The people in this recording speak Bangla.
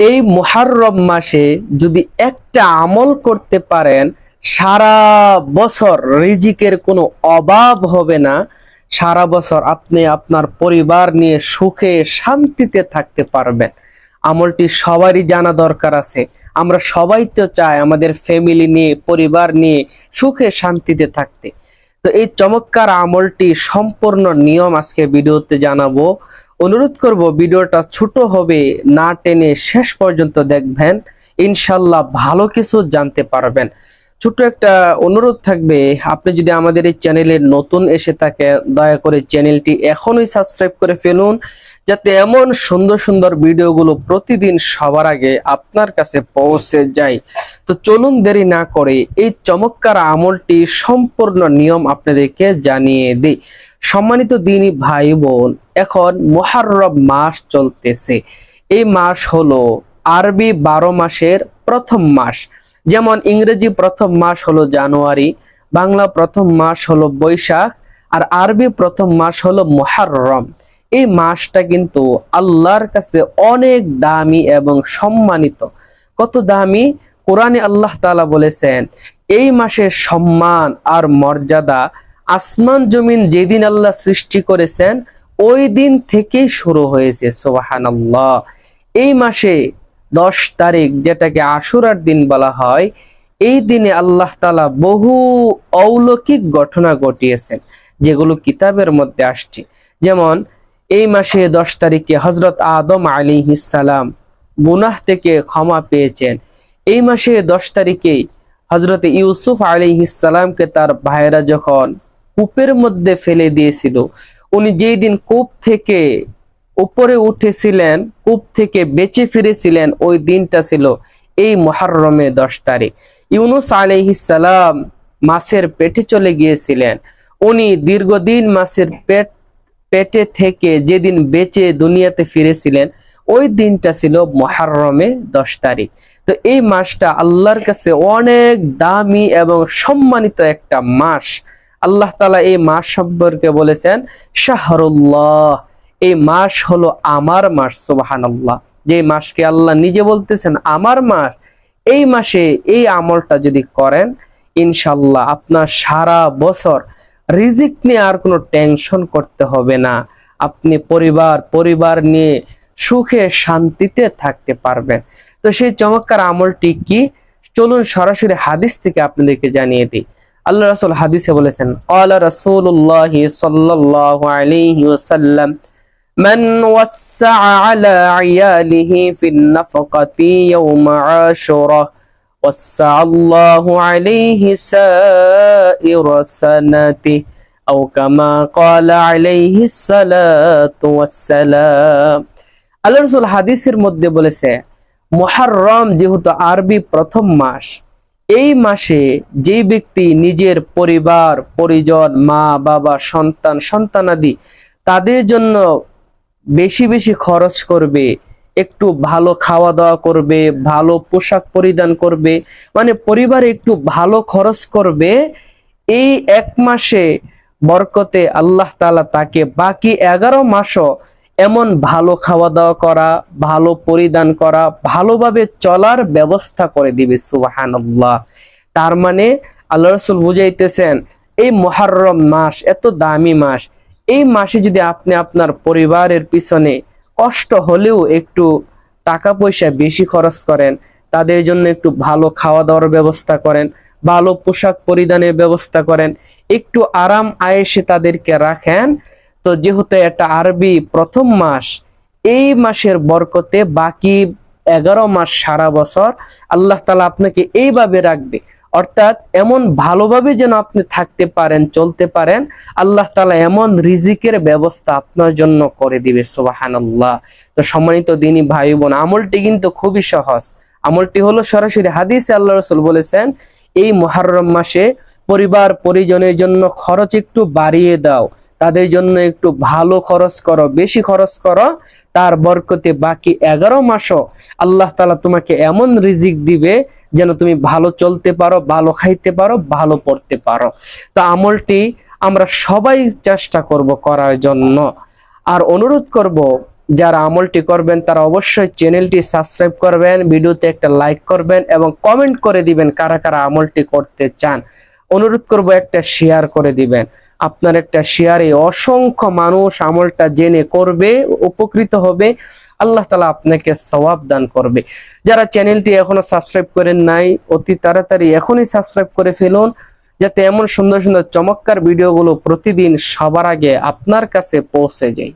এই মুহাররম মাসে যদি একটা আমল করতে পারেন, সারা বছর রিজিকের কোনো অভাব হবে না। সারা বছর আপনি আপনার পরিবার নিয়ে সুখে, শান্তিতে থাকতে পারবেন। আমলটি সবারই জানা দরকার আছে। আমরা সবাই তো চাই আমাদের ফ্যামিলি নিয়ে, পরিবার নিয়ে সুখে, শান্তিতে থাকতে। তো এই চমৎকার আমলটি সম্পূর্ণ নিয়ম আজকে ভিডিওতে জানাব। অনুরোধ করব, ভিডিওটা ছোট হবে, না টেনে শেষ পর্যন্ত দেখবেন। ইনশাল্লাহ ভালো কিছু জানতে পারবেন। ছোট একটা অনুরোধ থাকবে, আপনি যদি আমাদের এই চ্যানেলে নতুন এসে থাকে, দয়া করে চ্যানেলটি এখনই সাবস্ক্রাইব করে ফেলুন, যাতে এমন সুন্দর সুন্দর ভিডিওগুলো প্রতিদিন সবার আগে আপনার কাছে পৌঁছে যায়। তো চলুন দেরি না করে এই চমৎকার আমলটি সম্পূর্ণ নিয়ম আপনাদেরকে জানিয়ে দিই। সম্মানিত দিনী ভাই বোন, এখন মোহাররম মাস চলতেছে। এই মাস হলো আরবি বারো মাসের প্রথম মাস। যেমন ইংরেজি প্রথম মাস হলো জানুয়ারি, বাংলা প্রথম মাস হলো বৈশাখ, আর আরবি প্রথম মাস হলো মোহাররম। এই মাসটা কিন্তু আল্লাহর কাছে অনেক দামি এবং সম্মানিত। কত দামি? কোরআনে আল্লাহ তালা বলেছেন, এই মাসের সম্মান আর মর্যাদা আসমান জমিন যেদিন আল্লাহ সৃষ্টি করেছেন, ওই দিন থেকেই শুরু হয়েছে, সোবাহানাল্লাহ। এই মাসে দশ তারিখ, যেটাকে আশুরার দিন বলা হয়, এই দিনে আল্লাহ তালা বহু অলৌকিক ঘটনা ঘটিয়েছেন, যেগুলো কিতাবের মধ্যে আসছে। যেমন, এই মাসে দশ তারিখে হজরত আদম আলী সালাম গুনাহ থেকে ক্ষমা পেয়েছেন। এই মাসে দশ তারিখে হজরত ইউসুফ আলী সালামকে তার ভাইরা যখন কূপের মধ্যে ফেলে দিয়েছিল। উনি যেই দিন কূপ থেকে উপরে উঠেছিলেন, কূপ থেকে বেঁচে ফিরেছিলেন, ওই দিনটা ছিল এই মহারমে দশ তারিখ। ইউনুস আলহিসাল্লাম মাছের পেটে চলে গিয়েছিলেন। উনি দীর্ঘদিন মাছের পেট, পেটে থেকে যেদিন বেঁচে দুনিয়াতে ফিরেছিলেন, ওই দিনটা ছিল মহারমে দশ তারিখ। তো এই মাসটা আল্লাহর কাছে অনেক দামি এবং সম্মানিত একটা মাস। আল্লাহ তালা এই মাস সম্পর্কে বলেছেন, শাহরুল্লাহ, এই মাস হলো আমার মাস সুবাহান্লাহ যে মাসকে আল্লাহ নিজে বলতেছেন, আমার মাস। এই মাসে এই আমলটা যদি করেন ইনশাল্লাহ আপনার সারা বছর রিজিক নিয়ে আর কোনো টেনশন করতে হবে না। আপনি পরিবার পরিবার নিয়ে সুখে, শান্তিতে থাকতে পারবেন। তো সেই চমৎকার আমলটি কি? চলুন সরাসরি হাদিস থেকে আপনাদেরকে জানিয়ে দিই। আল্লাহ রাসূল হাদিসে বলেছেন ক্বালা রাসূলুল্লাহ সাল্লাল্লাহু আলাইহি ওয়াসাল্লাম من وسع على عياله في النفقة يوم عاشوراء وسع الله عليه سائر سنته أو كما قال عليه الصلاة والسلام আল্লাহ রসুল হাদিসের মধ্যে বলেছে মহারম যেহেতু আরবি প্রথম মাস এই মাসে যে ব্যক্তি নিজের পরিবার, পরিজন, মা, বাবা, সন্তান, সন্তানাদি তাদের জন্য বেশি বেশি খরচ করবে, একটু ভালো খাওয়া দাওয়া করবে, ভালো পোশাক পরিধান করবে মানে পরিবারে একটু ভালো খরচ করবে, এই এক মাসে বরকতে আল্লাহ তালা তাকে বাকি এগারো মাসও এমন ভালো খাওয়া দাওয়া করা, ভালো পরিধান করা, ভালোভাবে চলার ব্যবস্থা করে দিবে সুবাহান তার মানে আল্লাহ রসুল বুঝাইতেছেন, এই মহারম মাস এত দামি মাস, এই মাসে যদি আপনি আপনার পরিবারের পিছনে কষ্ট হলেও একটু টাকা পয়সা বেশি খরচ করেন, তাদের জন্য একটু ভালো খাওয়া দাওয়ার ব্যবস্থা করেন, ভালো পোশাক পরিধানের ব্যবস্থা করেন, একটু আরাম আয়েসে তাদেরকে রাখেন তো যেহেতু একটা আরবি প্রথম মাস, এই মাসের বরকতে বাকি এগারো মাস সারা বছর আল্লাহ তালা আপনাকে এইভাবে রাখবে। অর্থাৎ এমন ভালোভাবে যেন আপনি থাকতে পারেন, চলতে পারেন, আল্লাহ তালা এমন রিজিকের ব্যবস্থা আপনার জন্য করে দিবে সুবাহান্লাহ তো সম্মানিত দিনী ভাই বোন আমলটি কিন্তু খুবই সহজ। আমলটি হলো সরাসরি হাদিসে আল্লাহ রসুল বলেছেন, এই মহারম মাসে পরিবার পরিজনের জন্য খরচ একটু বাড়িয়ে দাও। তাদের জন্য একটু ভালো খরচ করো, বেশি খরচ করো, তার বরকতে বাকি এগারো মাসও আল্লাহ তালা তোমাকে এমন রিজিক দিবে যেন তুমি ভালো চলতে পারো, ভালো খাইতে পারো, ভালো পড়তে পারো। তো আমলটি আমরা সবাই চেষ্টা করব করার জন্য। আর অনুরোধ করব, যারা আমলটি করবেন তারা অবশ্যই চ্যানেলটি সাবস্ক্রাইব করবেন, ভিডিওতে একটা লাইক করবেন এবং কমেন্ট করে দিবেন কারা কারা আমলটি করতে চান। অনুরোধ করব একটা শেয়ার করে দিবেন। আপনার একটা শেয়ারে অসংখ্য মানুষ আমলটা জেনে করবে, উপকৃত হবে। আল্লাহ তালা আপনাকে সওয়াব দান করবে। যারা চ্যানেলটি এখনও সাবস্ক্রাইব করেন নাই, অতি তাড়াতাড়ি এখনই সাবস্ক্রাইব করে ফেলুন, যাতে এমন সুন্দর সুন্দর চমৎকার ভিডিওগুলো প্রতিদিন সবার আগে আপনার কাছে পৌঁছে যায়।